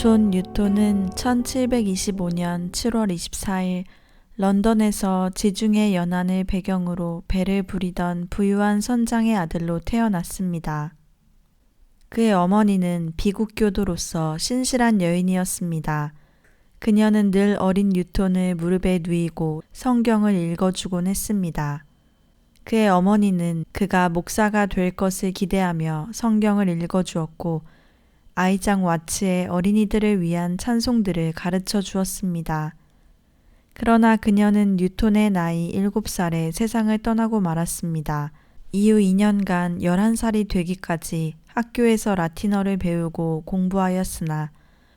존 뉴턴은 1725년 7월 24일 런던에서 지중해 연안을 배경으로 배를 부리던 부유한 선장의 아들로 태어났습니다. 그의 어머니는 비국교도로서 신실한 여인이었습니다. 그녀는 늘 어린 뉴턴을 무릎에 누이고 성경을 읽어주곤 했습니다. 그의 어머니는 그가 목사가 될 것을 기대하며 성경을 읽어주었고 아이장 와츠의 어린이들을 위한 찬송들을 가르쳐 주었습니다. 그러나 그녀는 뉴톤의 나이 7살에 세상을 떠나고 말았습니다. 이후 2년간 11살이 되기까지 학교에서 라틴어를 배우고 공부하였으나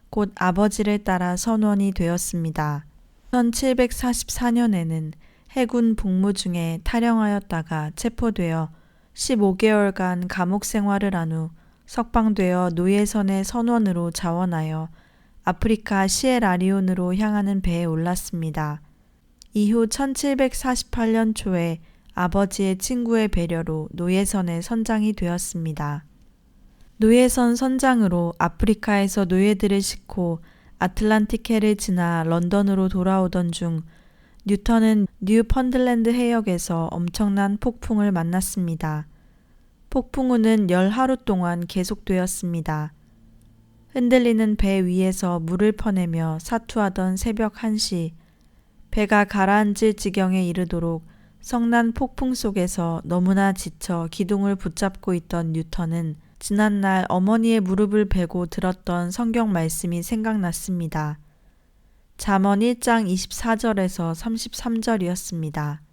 곧 아버지를 따라 선원이 되었습니다. 1744년에는 해군 복무 중에 탈영하였다가 체포되어 15개월간 감옥 생활을 한 후 석방되어 노예선의 선원으로 자원하여 아프리카 시에라리온으로 향하는 배에 올랐습니다. 이후 1748년 초에 아버지의 친구의 배려로 노예선의 선장이 되었습니다. 노예선 선장으로 아프리카에서 노예들을 싣고 아틀란티케를 지나 런던으로 돌아오던 중 뉴턴은 뉴펀들랜드 해역에서 엄청난 폭풍을 만났습니다. 폭풍우는 열 하루 동안 계속되었습니다. 흔들리는 배 위에서 물을 퍼내며 사투하던 새벽 1시, 배가 가라앉을 지경에 이르도록 성난 폭풍 속에서 너무나 지쳐 기둥을 붙잡고 있던 뉴턴은 지난날 어머니의 무릎을 베고 들었던 성경 말씀이 생각났습니다. 잠언 1장 24절에서 33절이었습니다.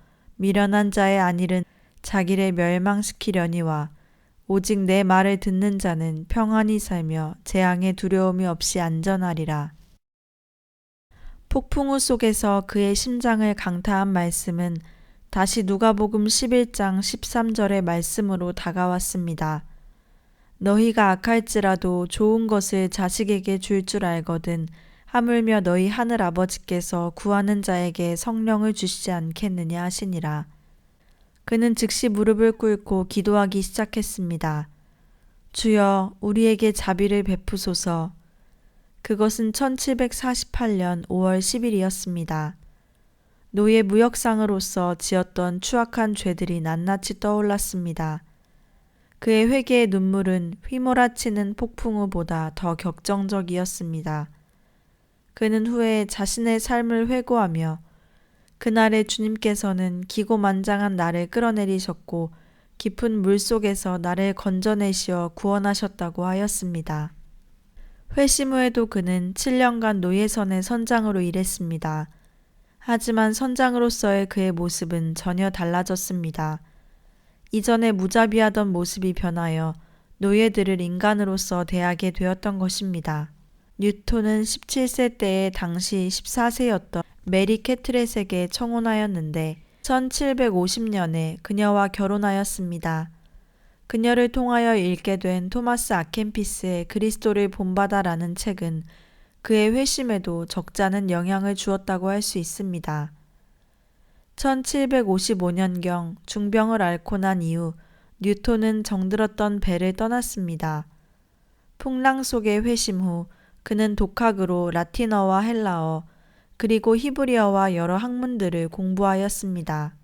미련한 자의 안일은 자기를 멸망시키려니와 오직 내 말을 듣는 자는 평안히 살며 재앙의 두려움이 없이 안전하리라. 폭풍우 속에서 그의 심장을 강타한 말씀은 다시 누가복음 11장 13절의 말씀으로 다가왔습니다. 너희가 악할지라도 좋은 것을 자식에게 줄줄 알거든 하물며 너희 하늘 아버지께서 구하는 자에게 성령을 주시지 않겠느냐 하시니라. 그는 즉시 무릎을 꿇고 기도하기 시작했습니다. 주여, 우리에게 자비를 베푸소서. 그것은 1748년 5월 10일이었습니다. 노예 무역상으로서 지었던 추악한 죄들이 낱낱이 떠올랐습니다. 그의 회개의 눈물은 휘몰아치는 폭풍우보다 더 격정적이었습니다. 그는 후에 자신의 삶을 회고하며 그날의 주님께서는 기고만장한 나를 끌어내리셨고 깊은 물 속에서 나를 건져내시어 구원하셨다고 하였습니다. 회심 후에도 그는 7년간 노예선의 선장으로 일했습니다. 하지만 선장으로서의 그의 모습은 전혀 달라졌습니다. 이전에 무자비하던 모습이 변하여 노예들을 인간으로서 대하게 되었던 것입니다. 뉴톤은 17세 때에 당시 14세였던 메리 캐트렛에게 청혼하였는데 1750년에 그녀와 결혼하였습니다. 그녀를 통하여 읽게 된 토마스 아켄피스의 그리스도를 본받아라는 책은 그의 회심에도 적잖은 영향을 주었다고 할 수 있습니다. 1755년경 중병을 앓고 난 이후 뉴톤은 정들었던 배를 떠났습니다. 풍랑 속의 회심 후 그는 독학으로 라틴어와 헬라어, 그리고 히브리어와 여러 학문들을 공부하였습니다.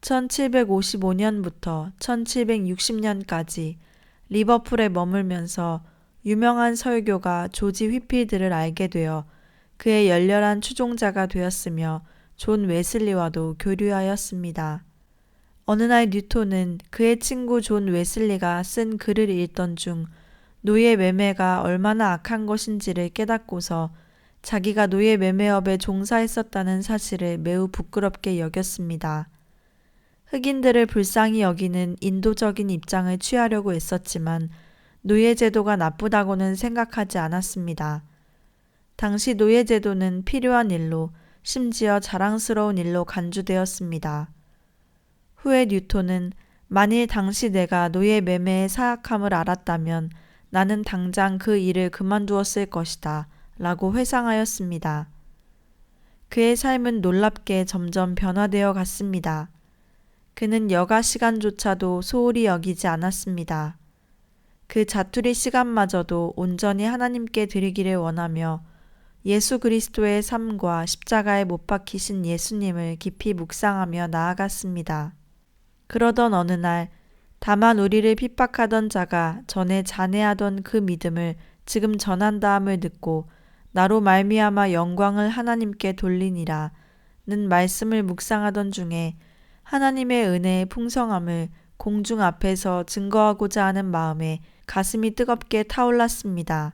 1755년부터 1760년까지 리버풀에 머물면서 유명한 설교가 조지 휘필드를 알게 되어 그의 열렬한 추종자가 되었으며 존 웨슬리와도 교류하였습니다. 어느 날 뉴톤은 그의 친구 존 웨슬리가 쓴 글을 읽던 중 노예 매매가 얼마나 악한 것인지를 깨닫고서 자기가 노예 매매업에 종사했었다는 사실을 매우 부끄럽게 여겼습니다. 흑인들을 불쌍히 여기는 인도적인 입장을 취하려고 했었지만 노예제도가 나쁘다고는 생각하지 않았습니다. 당시 노예제도는 필요한 일로 심지어 자랑스러운 일로 간주되었습니다. 후에 뉴턴은 만일 당시 내가 노예 매매의 사악함을 알았다면 나는 당장 그 일을 그만두었을 것이다. 라고 회상하였습니다. 그의 삶은 놀랍게 점점 변화되어 갔습니다. 그는 여가 시간조차도 소홀히 여기지 않았습니다. 그 자투리 시간마저도 온전히 하나님께 드리기를 원하며 예수 그리스도의 삶과 십자가에 못 박히신 예수님을 깊이 묵상하며 나아갔습니다. 그러던 어느 날 다만 우리를 핍박하던 자가 전에 잔해하던 그 믿음을 지금 전한다함을 듣고 나로 말미암아 영광을 하나님께 돌리니라는 말씀을 묵상하던 중에 하나님의 은혜의 풍성함을 공중 앞에서 증거하고자 하는 마음에 가슴이 뜨겁게 타올랐습니다.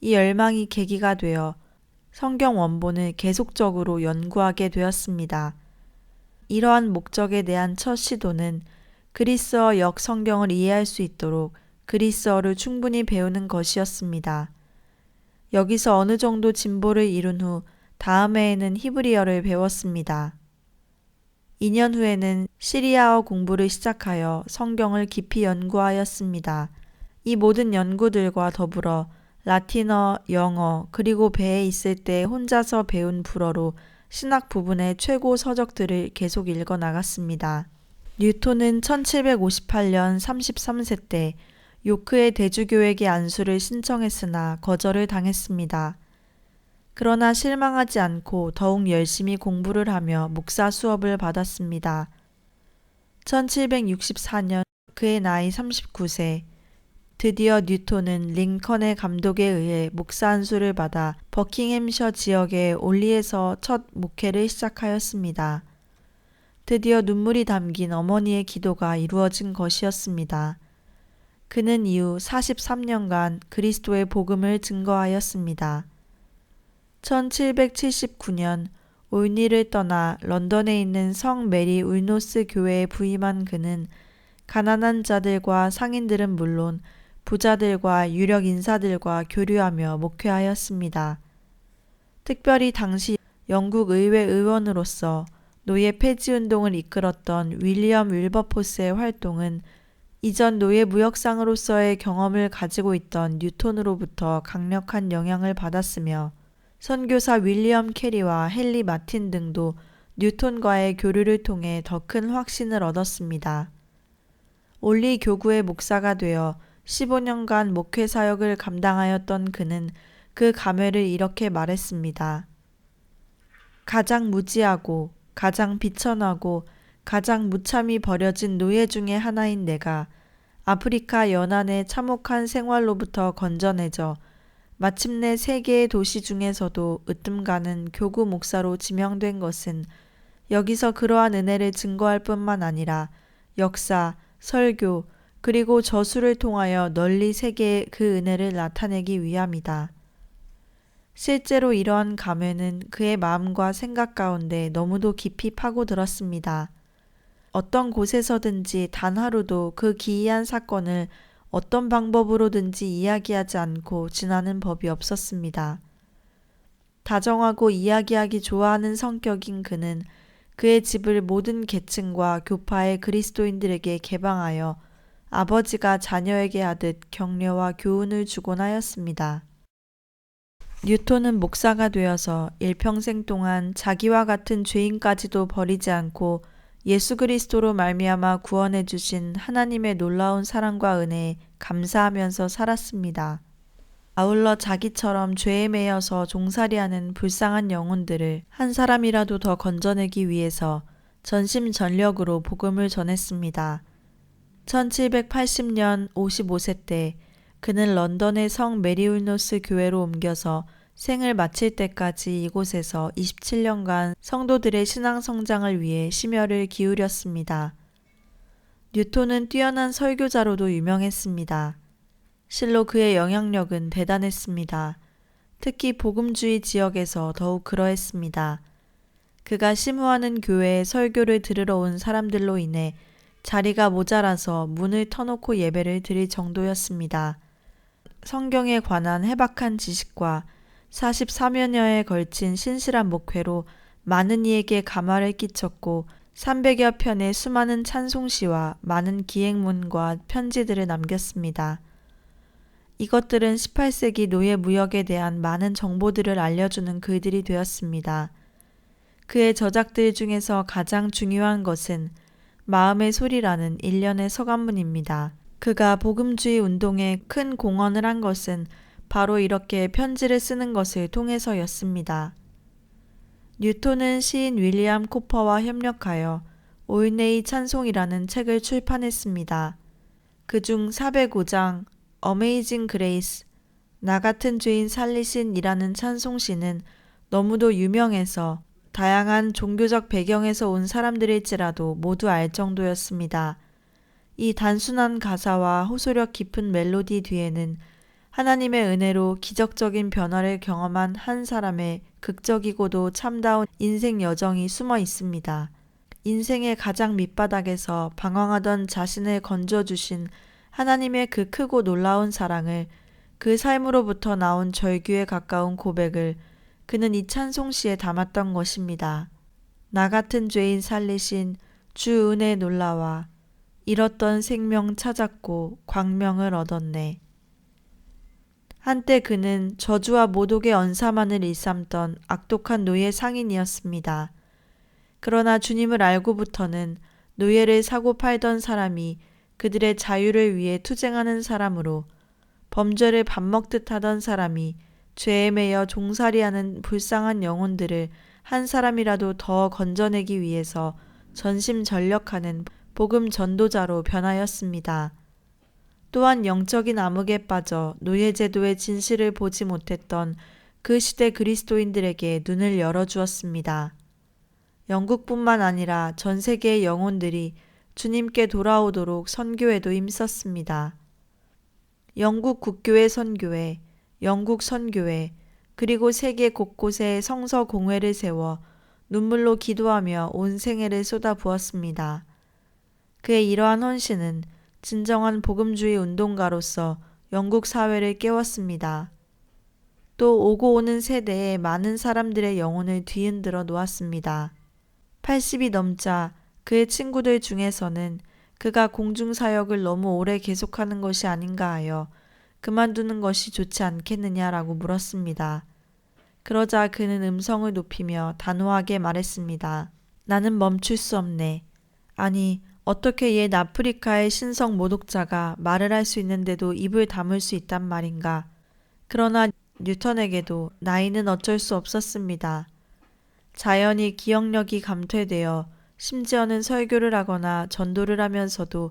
이 열망이 계기가 되어 성경 원본을 계속적으로 연구하게 되었습니다. 이러한 목적에 대한 첫 시도는 그리스어 역 성경을 이해할 수 있도록 그리스어를 충분히 배우는 것이었습니다. 여기서 어느 정도 진보를 이룬 후 다음 해에는 히브리어를 배웠습니다. 2년 후에는 시리아어 공부를 시작하여 성경을 깊이 연구하였습니다. 이 모든 연구들과 더불어 라틴어, 영어, 그리고 배에 있을 때 혼자서 배운 불어로 신학 부분의 최고 서적들을 계속 읽어 나갔습니다. 뉴턴은 1758년 33세 때 요크의 대주교에게 안수를 신청했으나 거절을 당했습니다. 그러나 실망하지 않고 더욱 열심히 공부를 하며 목사 수업을 받았습니다. 1764년 그의 나이 39세, 드디어 뉴턴은 링컨의 감독에 의해 목사 안수를 받아 버킹햄셔 지역의 올리에서 첫 목회를 시작하였습니다. 드디어 눈물이 담긴 어머니의 기도가 이루어진 것이었습니다. 그는 이후 43년간 그리스도의 복음을 증거하였습니다. 1779년 올니를 떠나 런던에 있는 성 메리 울노스 교회에 부임한 그는 가난한 자들과 상인들은 물론 부자들과 유력 인사들과 교류하며 목회하였습니다. 특별히 당시 영국 의회 의원으로서 노예 폐지 운동을 이끌었던 윌리엄 윌버포스의 활동은 이전 노예 무역상으로서의 경험을 가지고 있던 뉴턴으로부터 강력한 영향을 받았으며 선교사 윌리엄 캐리와 헨리 마틴 등도 뉴턴과의 교류를 통해 더 큰 확신을 얻었습니다. 올리 교구의 목사가 되어 15년간 목회 사역을 감당하였던 그는 그 감회를 이렇게 말했습니다. 가장 무지하고 가장 비천하고 가장 무참히 버려진 노예 중의 하나인 내가 아프리카 연안의 참혹한 생활로부터 건져내져 마침내 세계의 도시 중에서도 으뜸가는 교구 목사로 지명된 것은 여기서 그러한 은혜를 증거할 뿐만 아니라 역사, 설교, 그리고 저수를 통하여 널리 세계에 그 은혜를 나타내기 위함이다. 실제로 이러한 감회는 그의 마음과 생각 가운데 너무도 깊이 파고들었습니다. 어떤 곳에서든지 단 하루도 그 기이한 사건을 어떤 방법으로든지 이야기하지 않고 지나는 법이 없었습니다. 다정하고 이야기하기 좋아하는 성격인 그는 그의 집을 모든 계층과 교파의 그리스도인들에게 개방하여 아버지가 자녀에게 하듯 격려와 교훈을 주곤 하였습니다. 뉴턴은 목사가 되어서 일평생 동안 자기와 같은 죄인까지도 버리지 않고 예수 그리스도로 말미암아 구원해 주신 하나님의 놀라운 사랑과 은혜에 감사하면서 살았습니다. 아울러 자기처럼 죄에 매여서 종살이하는 불쌍한 영혼들을 한 사람이라도 더 건져내기 위해서 전심 전력으로 복음을 전했습니다. 1780년 55세 때 그는 런던의 성 메리울노스 교회로 옮겨서 생을 마칠 때까지 이곳에서 27년간 성도들의 신앙 성장을 위해 심혈을 기울였습니다. 뉴톤은 뛰어난 설교자로도 유명했습니다. 실로 그의 영향력은 대단했습니다. 특히 복음주의 지역에서 더욱 그러했습니다. 그가 심우하는 교회에 설교를 들으러 온 사람들로 인해 자리가 모자라서 문을 터놓고 예배를 드릴 정도였습니다. 성경에 관한 해박한 지식과 44년여에 걸친 신실한 목회로 많은 이에게 감화를 끼쳤고 300여 편의 수많은 찬송시와 많은 기행문과 편지들을 남겼습니다. 이것들은 18세기 노예 무역에 대한 많은 정보들을 알려주는 글들이 되었습니다. 그의 저작들 중에서 가장 중요한 것은 마음의 소리라는 일련의 서간문입니다. 그가 복음주의 운동에 큰 공헌을 한 것은 바로 이렇게 편지를 쓰는 것을 통해서였습니다. 뉴턴은 시인 윌리엄 코퍼와 협력하여 올네이 찬송이라는 책을 출판했습니다. 그중 405장 어메이징 그레이스 나 같은 죄인 살리신이라는 찬송시는 너무도 유명해서 다양한 종교적 배경에서 온 사람들일지라도 모두 알 정도였습니다. 이 단순한 가사와 호소력 깊은 멜로디 뒤에는 하나님의 은혜로 기적적인 변화를 경험한 한 사람의 극적이고도 참다운 인생 여정이 숨어 있습니다. 인생의 가장 밑바닥에서 방황하던 자신을 건져주신 하나님의 그 크고 놀라운 사랑을 그 삶으로부터 나온 절규에 가까운 고백을 그는 이 찬송시에 담았던 것입니다. 나 같은 죄인 살리신 주 은혜 놀라와 잃었던 생명 찾았고 광명을 얻었네. 한때 그는 저주와 모독의 언사만을 일삼던 악독한 노예 상인이었습니다. 그러나 주님을 알고부터는 노예를 사고 팔던 사람이 그들의 자유를 위해 투쟁하는 사람으로 범죄를 밥 먹듯 하던 사람이 죄에 매여 종살이하는 불쌍한 영혼들을 한 사람이라도 더 건져내기 위해서 전심전력하는 복음 전도자로 변하였습니다. 또한 영적인 암흑에 빠져 노예제도의 진실을 보지 못했던 그 시대 그리스도인들에게 눈을 열어주었습니다. 영국뿐만 아니라 전 세계의 영혼들이 주님께 돌아오도록 선교에도 힘썼습니다. 영국 국교회 선교회, 영국 선교회, 그리고 세계 곳곳에 성서 공회를 세워 눈물로 기도하며 온 생애를 쏟아 부었습니다. 그의 이러한 헌신은 진정한 복음주의 운동가로서 영국 사회를 깨웠습니다. 또 오고 오는 세대에 많은 사람들의 영혼을 뒤흔들어 놓았습니다. 80이 넘자 그의 친구들 중에서는 그가 공중사역을 너무 오래 계속하는 것이 아닌가 하여 그만두는 것이 좋지 않겠느냐라고 물었습니다. 그러자 그는 음성을 높이며 단호하게 말했습니다. 나는 멈출 수 없네. 아니, 어떻게 옛 아프리카의 신성 모독자가 말을 할 수 있는데도 입을 다물 수 있단 말인가. 그러나 뉴턴에게도 나이는 어쩔 수 없었습니다. 자연히 기억력이 감퇴되어 심지어는 설교를 하거나 전도를 하면서도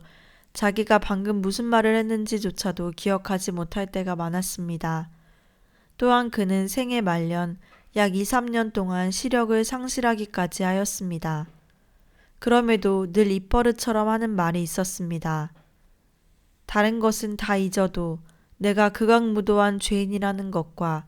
자기가 방금 무슨 말을 했는지조차도 기억하지 못할 때가 많았습니다. 또한 그는 생애 말년 약 2, 3년 동안 시력을 상실하기까지 하였습니다. 그럼에도 늘 입버릇처럼 하는 말이 있었습니다. 다른 것은 다 잊어도 내가 극악무도한 죄인이라는 것과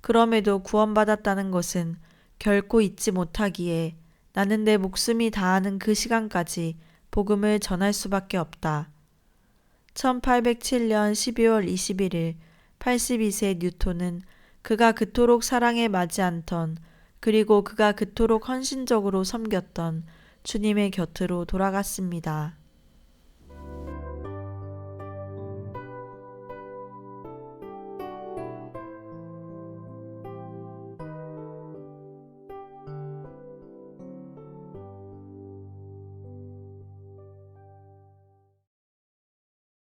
그럼에도 구원받았다는 것은 결코 잊지 못하기에 나는 내 목숨이 다하는 그 시간까지 복음을 전할 수밖에 없다. 1807년 12월 21일 82세 뉴턴은 그가 그토록 사랑에 맞지 않던 그리고 그가 그토록 헌신적으로 섬겼던 주님의 곁으로 돌아갔습니다.